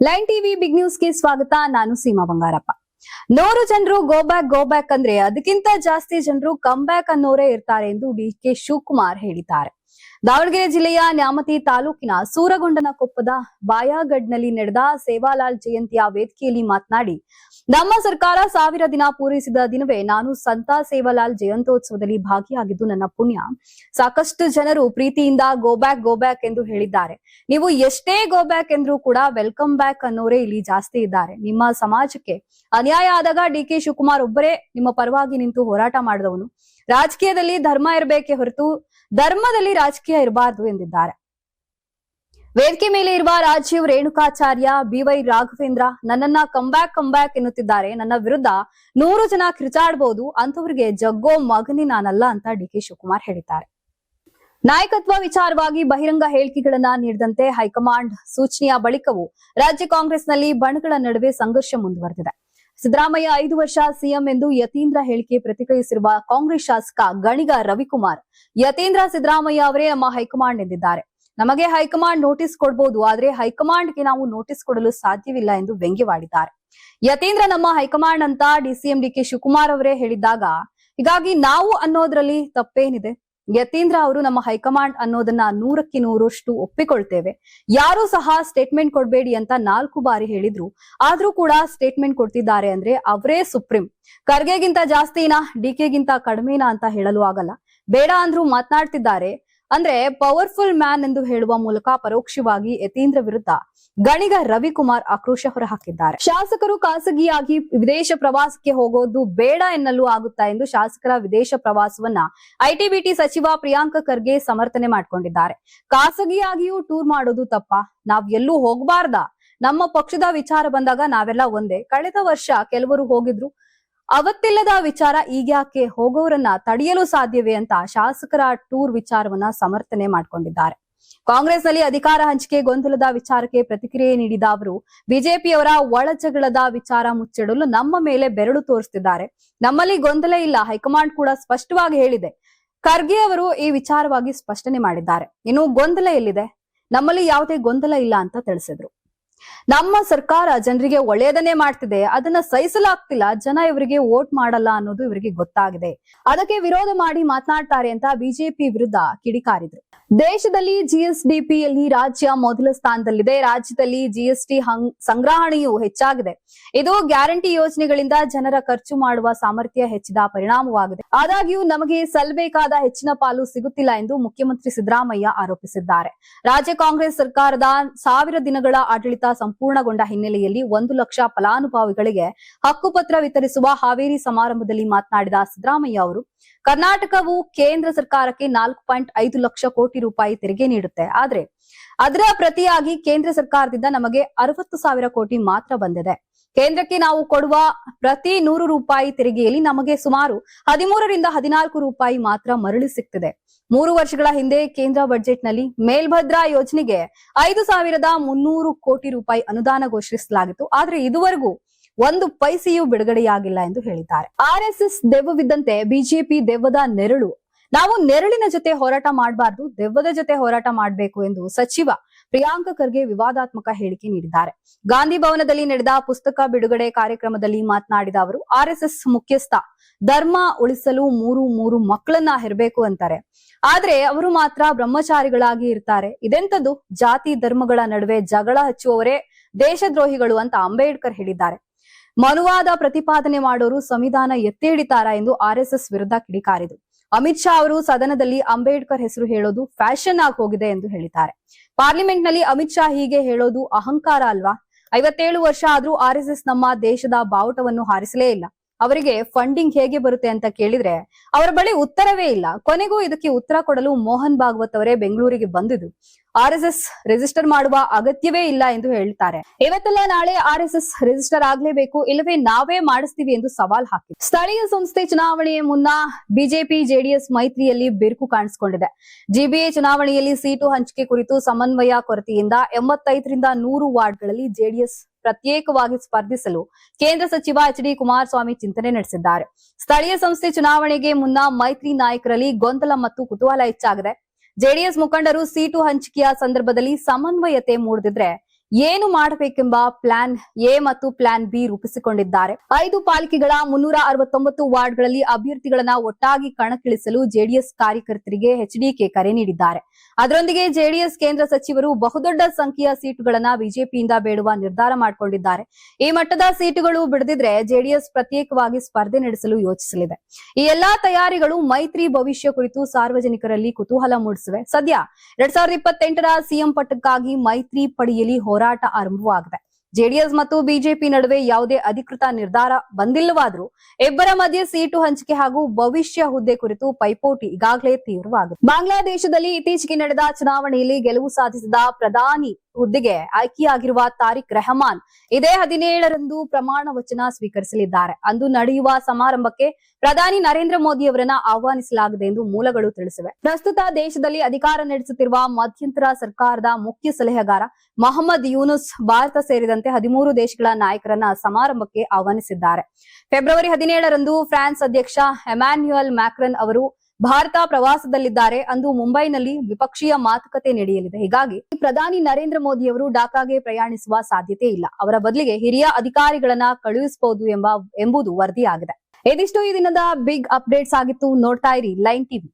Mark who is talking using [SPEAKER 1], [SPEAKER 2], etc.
[SPEAKER 1] Line TV big ನ್ಯೂಸ್ಗೆ ಸ್ವಾಗತ. ನಾನು ಸೀಮಾ ಬಂಗಾರಪ್ಪ. ನೂರು ಜನರು ಗೋ ಬ್ಯಾಕ್ ಗೋ ಬ್ಯಾಕ್ ಅಂದ್ರೆ ಅದಕ್ಕಿಂತ ಜಾಸ್ತಿ ಜನರು ಕಮ್ ಬ್ಯಾಕ್ ಅನ್ನೋರೇ ಇರ್ತಾರೆ ಎಂದು ಡಿ ಕೆ ಶಿವಕುಮಾರ್ ಹೇಳಿದ್ದಾರೆ. ದಾವಣಗೆರೆ ಜಿಲ್ಲೆಯ ನ್ಯಾಮತಿ ತಾಲೂಕಿನ ಸೂರಗೊಂಡನ ಕೊಪ್ಪದ ಬಾಯಾಗಡ್ನಲ್ಲಿ ನಡೆದ ಸೇವಾಲಾಲ್ ಜಯಂತಿಯ ವೇದಿಕೆಯಲ್ಲಿ ಮಾತನಾಡಿ ನಮ್ಮ ಸರ್ಕಾರ ಸಾವಿರ ದಿನ ಪೂರೈಸಿದ ದಿನವೇ ನಾನು ಸಂತ ಸೇವಾಲಾಲ್ ಜಯಂತೋತ್ಸವದಲ್ಲಿ ಭಾಗಿಯಾಗಿದ್ದು ನನ್ನ ಪುಣ್ಯ. ಸಾಕಷ್ಟು ಜನರು ಪ್ರೀತಿಯಿಂದ ಗೋ ಬ್ಯಾಕ್ ಗೋ ಬ್ಯಾಕ್ ಎಂದು ಹೇಳಿದ್ದಾರೆ. ನೀವು ಎಷ್ಟೇ ಗೋ ಬ್ಯಾಕ್ ಎಂದ್ರೂ ಕೂಡ ವೆಲ್ಕಮ್ ಬ್ಯಾಕ್ ಅನ್ನೋರೇ ಇಲ್ಲಿ ಜಾಸ್ತಿ ಇದ್ದಾರೆ. ನಿಮ್ಮ ಸಮಾಜಕ್ಕೆ ಅನ್ಯಾಯ ಆದಾಗ ಡಿ ಕೆ ಶಿವಕುಮಾರ್ ಒಬ್ಬರೇ ನಿಮ್ಮ ಪರವಾಗಿ ನಿಂತು ಹೋರಾಟ ಮಾಡಿದವನು. ರಾಜಕೀಯದಲ್ಲಿ ಧರ್ಮ ಇರಬೇಕೆ ಹೊರತು ಧರ್ಮದಲ್ಲಿ ರಾಜಕೀಯ ಇರಬಾರದು ಎಂದಿದ್ದಾರೆ. ವೇದಿಕೆ ಮೇಲೆ ಇರುವ ರಾಜೀವ್ ರೇಣುಕಾಚಾರ್ಯ ಬಿವೈ ರಾಘವೇಂದ್ರ ನನ್ನನ್ನ ಕಂಬ್ಯಾಕ್ ಕಂಬ್ಯಾಕ್ ಎನ್ನುತ್ತಿದ್ದಾರೆ. ನನ್ನ ವಿರುದ್ಧ ನೂರು ಜನ ಕಿರ್ಚಾಡಬಹುದು ಅಂತವರಿಗೆ ಜಗ್ಗೋ ಮಗನಿ ನಾನಲ್ಲ ಅಂತ ಡಿ ಕೆ ಶಿವಕುಮಾರ್ ಹೇಳಿದ್ದಾರೆ. ನಾಯಕತ್ವ ವಿಚಾರವಾಗಿ ಬಹಿರಂಗ ಹೇಳಿಕೆಗಳನ್ನ ನೀಡಿದಂತೆ ಹೈಕಮಾಂಡ್ ಸೂಚನೆಯ ಬಳಿಕವೂ ರಾಜ್ಯ ಕಾಂಗ್ರೆಸ್ನಲ್ಲಿ ಬಣಗಳ ನಡುವೆ ಸಂಘರ್ಷ ಮುಂದುವರೆದಿದೆ. ಸಿದ್ದರಾಮಯ್ಯ ಐದು ವರ್ಷ ಸಿಎಂ ಎಂದು ಯತೀಂದ್ರ ಹೇಳಿಕೆ ಪ್ರತಿಕ್ರಿಯಿಸಿರುವ ಕಾಂಗ್ರೆಸ್ ಶಾಸಕ ಗಣಿಗ ರವಿಕುಮಾರ್, ಯತೀಂದ್ರ ಸಿದ್ದರಾಮಯ್ಯ ಅವರೇ ನಮ್ಮ ಹೈಕಮಾಂಡ್ ಎಂದಿದ್ದಾರೆ. ನಮಗೆ ಹೈಕಮಾಂಡ್ ನೋಟಿಸ್ ಕೊಡಬಹುದು ಆದ್ರೆ ಹೈಕಮಾಂಡ್ಗೆ ನಾವು ನೋಟಿಸ್ ಕೊಡಲು ಸಾಧ್ಯವಿಲ್ಲ ಎಂದು ವ್ಯಂಗ್ಯವಾಡಿದ್ದಾರೆ. ಯತೀಂದ್ರ ನಮ್ಮ ಹೈಕಮಾಂಡ್ ಅಂತ ಡಿಸಿಎಂ ಡಿಕೆ ಶಿವಕುಮಾರ್ ಅವರೇ ಹೇಳಿದ್ದಾಗ ಹೀಗಾಗಿ ನಾವು ಅನ್ನೋದ್ರಲ್ಲಿ ತಪ್ಪೇನಿದೆ. ಯತೀಂದ್ರ ಅವರು ನಮ್ಮ ಹೈಕಮಾಂಡ್ ಅನ್ನೋದನ್ನ ನೂರಕ್ಕೆ ನೂರಷ್ಟು ಒಪ್ಪಿಕೊಳ್ತೇವೆ. ಯಾರು ಸಹ ಸ್ಟೇಟ್ಮೆಂಟ್ ಕೊಡಬೇಡಿ ಅಂತ ನಾಲ್ಕು ಬಾರಿ ಹೇಳಿದ್ರು. ಆದ್ರೂ ಕೂಡ ಸ್ಟೇಟ್ಮೆಂಟ್ ಕೊಡ್ತಿದ್ದಾರೆ ಅಂದ್ರೆ ಅವರೇ ಸುಪ್ರೀಂ. ಖರ್ಗೆಗಿಂತ ಜಾಸ್ತಿನಾ ಡಿಕೆಗಿಂತ ಕಡಿಮೆನಾ ಅಂತ ಹೇಳಲು ಆಗಲ್ಲ. ಬೇಡ ಅಂದ್ರೂ ಮಾತನಾಡ್ತಿದ್ದಾರೆ. ಅಂದ್ರೆ ಪವರ್ಫುಲ್ ಮ್ಯಾನ್ ಎಂದು ಹೇಳುವ ಮೂಲಕ ಪರೋಕ್ಷವಾಗಿ ಯತೀಂದ್ರ ವಿರುದ್ಧ ಗಣಿಗ ರವಿಕುಮಾರ್ ಆಕ್ರೋಶ ಹೊರಹಾಕಿದ್ದಾರೆ. ಶಾಸಕರು ಖಾಸಗಿಯಾಗಿ ವಿದೇಶ ಪ್ರವಾಸಕ್ಕೆ ಹೋಗೋದು ಬೇಡ ಎನ್ನಲು ಆಗುತ್ತಾ ಎಂದು ಶಾಸಕರ ವಿದೇಶ ಪ್ರವಾಸವನ್ನ ಐಟಿಬಿಟಿ ಸಚಿವ ಪ್ರಿಯಾಂಕ ಖರ್ಗೆ ಸಮರ್ಥನೆ ಮಾಡ್ಕೊಂಡಿದ್ದಾರೆ. ಖಾಸಗಿಯಾಗಿಯೂ ಟೂರ್ ಮಾಡೋದು ತಪ್ಪ. ನಾವ್ ಎಲ್ಲೂ ಹೋಗಬಾರ್ದಾ. ನಮ್ಮ ಪಕ್ಷದ ವಿಚಾರ ಬಂದಾಗ ನಾವೆಲ್ಲ ಒಂದೇ. ಕಳೆದ ವರ್ಷ ಕೆಲವರು ಹೋಗಿದ್ರು. ಅವತ್ತಿಲ್ಲದ ವಿಚಾರ ಈಗ್ಯಾಕೆ ಹೋಗೋರನ್ನ ತಡೆಯಲು ಸಾಧ್ಯವೇ ಅಂತ ಶಾಸಕರ ಟೂರ್ ವಿಚಾರವನ್ನ ಸಮರ್ಥನೆ ಮಾಡ್ಕೊಂಡಿದ್ದಾರೆ. ಕಾಂಗ್ರೆಸ್ನಲ್ಲಿ ಅಧಿಕಾರ ಹಂಚಿಕೆ ಗೊಂದಲದ ವಿಚಾರಕ್ಕೆ ಪ್ರತಿಕ್ರಿಯೆ ನೀಡಿದ ಅವರು, ಬಿಜೆಪಿಯವರ ಒಳಜಗಳದ ವಿಚಾರ ಮುಚ್ಚಿಡಲು ನಮ್ಮ ಮೇಲೆ ಬೆರಳು ತೋರಿಸ್ತಿದ್ದಾರೆ. ನಮ್ಮಲ್ಲಿ ಗೊಂದಲ ಇಲ್ಲ, ಹೈಕಮಾಂಡ್ ಕೂಡ ಸ್ಪಷ್ಟವಾಗಿ ಹೇಳಿದೆ. ಖರ್ಗೆ ಅವರು ಈ ವಿಚಾರವಾಗಿ ಸ್ಪಷ್ಟನೆ ಮಾಡಿದ್ದಾರೆ. ಇನ್ನು ಗೊಂದಲ ಎಲ್ಲಿದೆ? ನಮ್ಮಲ್ಲಿ ಯಾವುದೇ ಗೊಂದಲ ಇಲ್ಲ ಅಂತ ತಿಳಿಸಿದ್ರು. ನಮ್ಮ ಸರ್ಕಾರ ಜನರಿಗೆ ಒಳ್ಳೆಯದನ್ನೇ ಮಾಡ್ತಿದೆ, ಅದನ್ನ ಸಹಿಸಲಾಗ್ತಿಲ್ಲ, ಜನ ಇವರಿಗೆ ವೋಟ್ ಮಾಡಲ್ಲ ಅನ್ನೋದು ಇವರಿಗೆ ಗೊತ್ತಾಗಿದೆ. ಅದಕ್ಕೆ ವಿರೋಧ ಮಾಡಿ ಮಾತನಾಡ್ತಾರೆ ಅಂತ ಬಿಜೆಪಿ ವಿರುದ್ಧ ಕಿಡಿಕಾರಿದ್ರು. ದೇಶದಲ್ಲಿ ಜಿಎಸ್ಡಿಪಿಯಲ್ಲಿ ರಾಜ್ಯ ಮೊದಲ ಸ್ಥಾನದಲ್ಲಿದೆ, ರಾಜ್ಯದಲ್ಲಿ ಜಿಎಸ್ಟಿ ಸಂಗ್ರಹಣೆಯು ಹೆಚ್ಚಾಗಿದೆ. ಇದು ಗ್ಯಾರಂಟಿ ಯೋಜನೆಗಳಿಂದ ಜನರ ಖರ್ಚು ಮಾಡುವ ಸಾಮರ್ಥ್ಯ ಹೆಚ್ಚಿದ ಪರಿಣಾಮವಾಗಿದೆ. ಆದಾಗ್ಯೂ ನಮಗೆ ಸಲ್ಲಬೇಕಾದ ಹೆಚ್ಚಿನ ಪಾಲು ಸಿಗುತ್ತಿಲ್ಲ ಎಂದು ಮುಖ್ಯಮಂತ್ರಿ ಸಿದ್ದರಾಮಯ್ಯ ಆರೋಪಿಸಿದ್ದಾರೆ. ರಾಜ್ಯ ಕಾಂಗ್ರೆಸ್ ಸರ್ಕಾರದ ಸಾವಿರ ದಿನಗಳ ಆಡಳಿತ ಸಂಪೂರ್ಣಗೊಂಡ ಹಿನ್ನೆಲೆಯಲ್ಲಿ ಒಂದು ಲಕ್ಷ ಫಲಾನುಭವಿಗಳಿಗೆ ಹಕ್ಕುಪತ್ರ ವಿತರಿಸುವ ಹಾವೇರಿ ಸಮಾರಂಭದಲ್ಲಿ ಮಾತನಾಡಿದ ಸಿದ್ದರಾಮಯ್ಯ ಅವರು, ಕರ್ನಾಟಕವು ಕೇಂದ್ರ ಸರ್ಕಾರಕ್ಕೆ ನಾಲ್ಕು ಪಾಯಿಂಟ್ ಐದು ಲಕ್ಷ ಕೋಟಿ ರೂಪಾಯಿ ತೆರಿಗೆ ನೀಡುತ್ತೆ. ಆದ್ರೆ, ಅದರ ಪ್ರತಿಯಾಗಿ ಕೇಂದ್ರ ಸರ್ಕಾರದಿಂದ ನಮಗೆ ಅರವತ್ತು ಸಾವಿರ ಕೋಟಿ ಮಾತ್ರ ಬಂದಿದೆ. ಕೇಂದ್ರಕ್ಕೆ ನಾವು ಕೊಡುವ ಪ್ರತಿ ನೂರು ರೂಪಾಯಿ ತೆರಿಗೆಯಲ್ಲಿ ನಮಗೆ ಸುಮಾರು ಹದಿಮೂರರಿಂದ ಹದಿನಾಲ್ಕು ರೂಪಾಯಿ ಮಾತ್ರ ಮರಳಿ ಸಿಗ್ತದೆ. ಮೂರು ವರ್ಷಗಳ ಹಿಂದೆ ಕೇಂದ್ರ ಬಜೆಟ್ನಲ್ಲಿ ಮೇಲ್ಭದ್ರಾ ಯೋಜನೆಗೆ ಐದು ಸಾವಿರದ ಮುನ್ನೂರು ಕೋಟಿ ರೂಪಾಯಿ ಅನುದಾನ ಘೋಷಿಸಲಾಗಿತ್ತು. ಆದ್ರೆ ಇದುವರೆಗೂ ಒಂದು ಪೈಸೆಯೂ ಬಿಡುಗಡೆಯಾಗಿಲ್ಲ ಎಂದು ಹೇಳಿದ್ದಾರೆ. ಆರ್ ಎಸ್ ಎಸ್ ದೆವ್ವವಿದ್ದಂತೆ ಬಿಜೆಪಿ ದೆವ್ವದ ನೆರಳು. ನಾವು ನೆರಳಿನ ಜೊತೆ ಹೋರಾಟ ಮಾಡಬಾರ್ದು, ದೆವ್ವದ ಜೊತೆ ಹೋರಾಟ ಮಾಡಬೇಕು ಎಂದು ಸಚಿವ ಪ್ರಿಯಾಂಕ ಖರ್ಗೆ ವಿವಾದಾತ್ಮಕ ಹೇಳಿಕೆ ನೀಡಿದ್ದಾರೆ. ಗಾಂಧಿ ಭವನದಲ್ಲಿ ನಡೆದ ಪುಸ್ತಕ ಬಿಡುಗಡೆ ಕಾರ್ಯಕ್ರಮದಲ್ಲಿ ಮಾತನಾಡಿದ ಅವರು, ಆರ್ ಎಸ್ ಎಸ್ ಮುಖ್ಯಸ್ಥ ಧರ್ಮ ಉಳಿಸಲು ಮೂರು ಮೂರು ಮಕ್ಕಳನ್ನ ಹೆರಬೇಕು ಅಂತಾರೆ. ಆದ್ರೆ ಅವರು ಮಾತ್ರ ಬ್ರಹ್ಮಚಾರಿಗಳಾಗಿ ಇರ್ತಾರೆ. ಇದೆಂತದ್ದು? ಜಾತಿ ಧರ್ಮಗಳ ನಡುವೆ ಜಗಳ ಹಚ್ಚುವವರೇ ದೇಶದ್ರೋಹಿಗಳು ಅಂತ ಅಂಬೇಡ್ಕರ್ ಹೇಳಿದ್ದಾರೆ. ಮನುವಾದ ಪ್ರತಿಪಾದನೆ ಮಾಡೋರು ಸಂವಿಧಾನ ಎತ್ತಿ ಹಿಡಿತಾರಾ ಎಂದು ಆರ್ಎಸ್ಎಸ್ ಎಸ್ ಎಸ್ ವಿರುದ್ಧ ಕಿಡಿಕಾರಿದರು. ಅಮಿತ್ ಶಾ ಅವರು ಸದನದಲ್ಲಿ ಅಂಬೇಡ್ಕರ್ ಹೆಸರು ಹೇಳೋದು ಫ್ಯಾಷನ್ ಆಗಿ ಹೋಗಿದೆ ಎಂದು ಹೇಳಿದ್ದಾರೆ. ಪಾರ್ಲಿಮೆಂಟ್ನಲ್ಲಿ ಅಮಿತ್ ಶಾ ಹೀಗೆ ಹೇಳೋದು ಅಹಂಕಾರ ಅಲ್ವಾ? ಐವತ್ತೇಳು ವರ್ಷ ಆದ್ರೂ ಆರ್ ನಮ್ಮ ದೇಶದ ಬಾವುಟವನ್ನು ಹಾರಿಸಲೇ ಇಲ್ಲ. ಅವರಿಗೆ ಫಂಡಿಂಗ್ ಹೇಗೆ ಬರುತ್ತೆ ಅಂತ ಕೇಳಿದ್ರೆ, ಅವರ ಬಳಿ ಉತ್ತರವೇ ಇಲ್ಲ. ಕೊನೆಗೂ ಇದಕ್ಕೆ ಉತ್ತರ ಕೊಡಲು ಮೋಹನ್ ಭಾಗವತ್ ಅವರೇ ಬೆಂಗಳೂರಿಗೆ ಬಂದಿದ್ದು. ಆರ್ ಎಸ್ ಎಸ್ ರಿಜಿಸ್ಟರ್ ಮಾಡುವ ಅಗತ್ಯವೇ ಇಲ್ಲ ಎಂದು ಹೇಳ್ತಾರೆ. ಇವತ್ತೆಲ್ಲ ನಾಳೆ ಆರ್ ಎಸ್ ಎಸ್ ರಿಜಿಸ್ಟರ್ ಆಗ್ಲೇಬೇಕು, ಇಲ್ಲವೇ ನಾವೇ ಮಾಡಿಸ್ತೀವಿ ಎಂದು ಸವಾಲ್ ಹಾಕಿ ಸ್ಥಳೀಯ ಸಂಸ್ಥೆ ಚುನಾವಣೆಯ ಮುನ್ನ ಬಿಜೆಪಿ ಜೆಡಿಎಸ್ ಮೈತ್ರಿಯಲ್ಲಿ ಬಿರುಕು ಕಾಣಿಸಿಕೊಂಡಿದೆ. ಜಿಬಿಎ ಚುನಾವಣೆಯಲ್ಲಿ ಸೀಟು ಹಂಚಿಕೆ ಕುರಿತು ಸಮನ್ವಯ ಕೊರತೆಯಿಂದ ಎಂಬತ್ತೈದರಿಂದ ನೂರು ವಾರ್ಡ್ಗಳಲ್ಲಿ ಜೆಡಿಎಸ್ ಪ್ರತ್ಯೇಕವಾಗಿ ಸ್ಪರ್ಧಿಸಲು ಕೇಂದ್ರ ಸಚಿವ ಎಚ್ ಡಿ ಕುಮಾರಸ್ವಾಮಿ ಚಿಂತನೆ ನಡೆಸಿದ್ದಾರೆ. ಸ್ಥಳೀಯ ಸಂಸ್ಥೆ ಚುನಾವಣೆಗೆ ಮುನ್ನ ಮೈತ್ರಿ ನಾಯಕರಲ್ಲಿ ಗೊಂದಲ ಮತ್ತು ಕುತೂಹಲ ಹೆಚ್ಚಾಗಿದೆ. ಜೆಡಿಎಸ್ ಮುಖಂಡರು ಸೀಟು ಹಂಚಿಕೆಯ ಸಂದರ್ಭದಲ್ಲಿ ಸಮನ್ವಯತೆ ಮೂಡಿದ್ರೆ ಏನು ಮಾಡಬೇಕೆಂಬ ಪ್ಲಾನ್ ಎ ಮತ್ತು ಪ್ಲಾನ್ ಬಿ ರೂಪಿಸಿಕೊಂಡಿದ್ದಾರೆ. ಐದು ಪಾಲಿಕೆಗಳ ಮುನ್ನೂರ ಅರವತ್ತೊಂಬತ್ತು ವಾರ್ಡ್ಗಳಲ್ಲಿ ಅಭ್ಯರ್ಥಿಗಳನ್ನ ಒಟ್ಟಾಗಿ ಕಣಕ್ಕಿಳಿಸಲು ಜೆಡಿಎಸ್ ಕಾರ್ಯಕರ್ತರಿಗೆ ಎಚ್ಡಿಕೆ ಕರೆ ನೀಡಿದ್ದಾರೆ. ಅದರೊಂದಿಗೆ ಜೆಡಿಎಸ್ ಕೇಂದ್ರ ಸಚಿವರು ಬಹುದೊಡ್ಡ ಸಂಖ್ಯೆಯ ಸೀಟುಗಳನ್ನ ಬಿಜೆಪಿಯಿಂದ ಬೇಡುವ ನಿರ್ಧಾರ ಮಾಡಿಕೊಂಡಿದ್ದಾರೆ. ಈ ಮಟ್ಟದ ಸೀಟುಗಳು ಬಿಡದಿದ್ರೆ ಜೆಡಿಎಸ್ ಪ್ರತ್ಯೇಕವಾಗಿ ಸ್ಪರ್ಧೆ ನಡೆಸಲು ಯೋಚಿಸಲಿದೆ. ಈ ಎಲ್ಲಾ ತಯಾರಿಗಳು ಮೈತ್ರಿ ಭವಿಷ್ಯ ಕುರಿತು ಸಾರ್ವಜನಿಕರಲ್ಲಿ ಕುತೂಹಲ ಮೂಡಿಸಿವೆ. ಸದ್ಯ ಎರಡ್ ಸಾವಿರದ ಸಿಎಂ ಪಟ್ಟಕ್ಕಾಗಿ ಮೈತ್ರಿ ಪಡೆಯಲಿ ಹೋರಾಟ ಆರಂಭವಾಗಿದೆ. ಜೆಡಿಎಸ್ ಮತ್ತು ಬಿಜೆಪಿ ನಡುವೆ ಯಾವುದೇ ಅಧಿಕೃತ ನಿರ್ಧಾರ ಬಂದಿಲ್ಲವಾದರೂ ಇಬ್ಬರ ಮಧ್ಯೆ ಸೀಟು ಹಂಚಿಕೆ ಹಾಗೂ ಭವಿಷ್ಯ ಹುದ್ದೆ ಕುರಿತು ಪೈಪೋಟಿ ಈಗಾಗಲೇ ತೀವ್ರವಾಗಿದೆ. ಬಾಂಗ್ಲಾದೇಶದಲ್ಲಿ ಇತ್ತೀಚೆಗೆ ನಡೆದ ಚುನಾವಣೆಯಲ್ಲಿ ಗೆಲುವು ಸಾಧಿಸಿದ ಪ್ರಧಾನಿ ಹುದ್ದೆಗೆ ಆಯ್ಕೆಯಾಗಿರುವ ತಾರಿಕ್ ರೆಹಮಾನ್ ಇದೇ ಹದಿನೇಳರಂದು ಪ್ರಮಾಣ ವಚನ ಸ್ವೀಕರಿಸಲಿದ್ದಾರೆ. ಅಂದು ನಡೆಯುವ ಸಮಾರಂಭಕ್ಕೆ ಪ್ರಧಾನಿ ನರೇಂದ್ರ ಮೋದಿ ಅವರನ್ನ ಆಹ್ವಾನಿಸಲಾಗಿದೆ ಎಂದು ಮೂಲಗಳು ತಿಳಿಸಿವೆ. ಪ್ರಸ್ತುತ ದೇಶದಲ್ಲಿ ಅಧಿಕಾರ ನಡೆಸುತ್ತಿರುವ ಮಧ್ಯಂತರ ಸರ್ಕಾರದ ಮುಖ್ಯ ಸಲಹೆಗಾರ ಮೊಹಮ್ಮದ್ ಯೂನುಸ್ ಭಾರತ ಸೇರಿದಂತೆ ಹದಿಮೂರು ದೇಶಗಳ ನಾಯಕರನ್ನ ಸಮಾರಂಭಕ್ಕೆ ಆಹ್ವಾನಿಸಿದ್ದಾರೆ. ಫೆಬ್ರವರಿ ಹದಿನೇಳರಂದು ಫ್ರಾನ್ಸ್ ಅಧ್ಯಕ್ಷ ಎಮ್ಯಾನ್ಯುಯಲ್ ಮ್ಯಾಕ್ರನ್ ಅವರು ಭಾರತ ಪ್ರವಾಸದಲ್ಲಿದ್ದಾರೆ. ಅಂದು ಮುಂಬೈನಲ್ಲಿ ದ್ವಿಪಕ್ಷೀಯ ಮಾತುಕತೆ ನಡೆಯಲಿದೆ. ಹೀಗಾಗಿ ಪ್ರಧಾನಿ ನರೇಂದ್ರ ಮೋದಿ ಅವರು ಢಾಕಾಗೆ ಪ್ರಯಾಣಿಸುವ ಸಾಧ್ಯತೆ ಇಲ್ಲ. ಅವರ ಬದಲಿಗೆ ಹಿರಿಯ ಅಧಿಕಾರಿಗಳನ್ನ ಕಳುಹಿಸಬಹುದು ಎಂಬ, ಎಂಬುದು ವರದಿಯಾಗಿದೆ. ಇದಿಷ್ಟು ಈ ದಿನದ ಬಿಗ್ ಅಪ್ಡೇಟ್ಸ್ ಆಗಿತ್ತು. ನೋಡ್ತಾ ಇರಿ ಲೈನ್ ಟಿವಿ